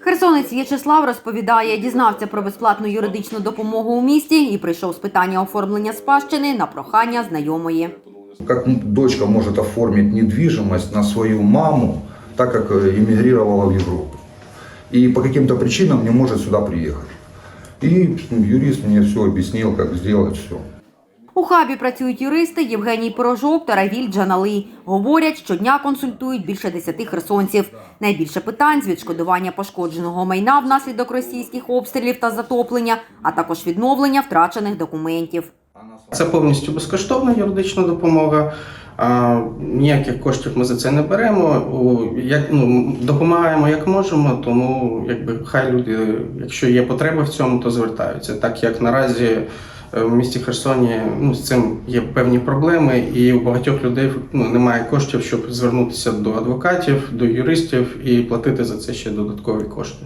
Херсонець В'ячеслав розповідає, дізнався про безплатну юридичну допомогу у місті і прийшов з питання оформлення спадщини на прохання знайомої. Как дочка может оформить недвижимость на свою маму, так как э, эмигрировала в Европу. И по каким-то причинам не может сюда приехать. И ну, юрист мне все объяснил, как сделать все. У хабі працюють юристи Євгеній Порожок та Равіль Джанали. Говорять, щодня консультують більше десяти херсонців. Найбільше питань з відшкодування пошкодженого майна внаслідок російських обстрілів та затоплення, а також відновлення втрачених документів. Це повністю безкоштовна юридична допомога. А, ніяких коштів ми за це не беремо. У, як, ну, допомагаємо як можемо, тому якби хай люди, якщо є потреба в цьому, то звертаються. Так як наразі в місті Херсоні ну, з цим є певні проблеми, і у багатьох людей ну, немає коштів, щоб звернутися до адвокатів, до юристів і платити за це ще додаткові кошти.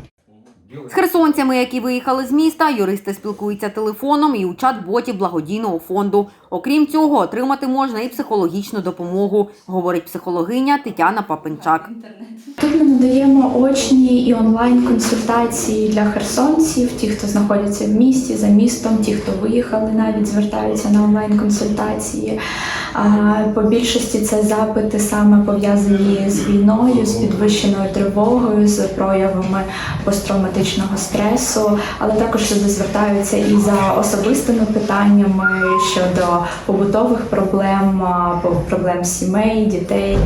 З херсонцями, які виїхали з міста, юристи спілкуються телефоном і у чат-боті благодійного фонду. Окрім цього, отримати можна і психологічну допомогу, говорить психологиня Тетяна Папенчак. Тут ми надаємо очні і онлайн консультації для херсонців, ті, хто знаходяться в місті, за містом, ті, хто виїхали, навіть звертаються на онлайн консультації. По більшості це запити саме пов'язані з війною, з підвищеною тривогою, з проявами посттравматичного стресу, але також люди звертаються і за особистими питаннями щодо побутових проблем, проблем сімей, дітей.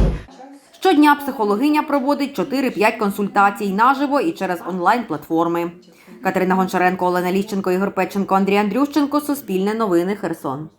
Щодня психологиня проводить 4-5 консультацій наживо і через онлайн-платформи. Катерина Гончаренко, Олена Ліщенко, Ігор Печенко, Андрій Андрющенко. Суспільне новини. Херсон.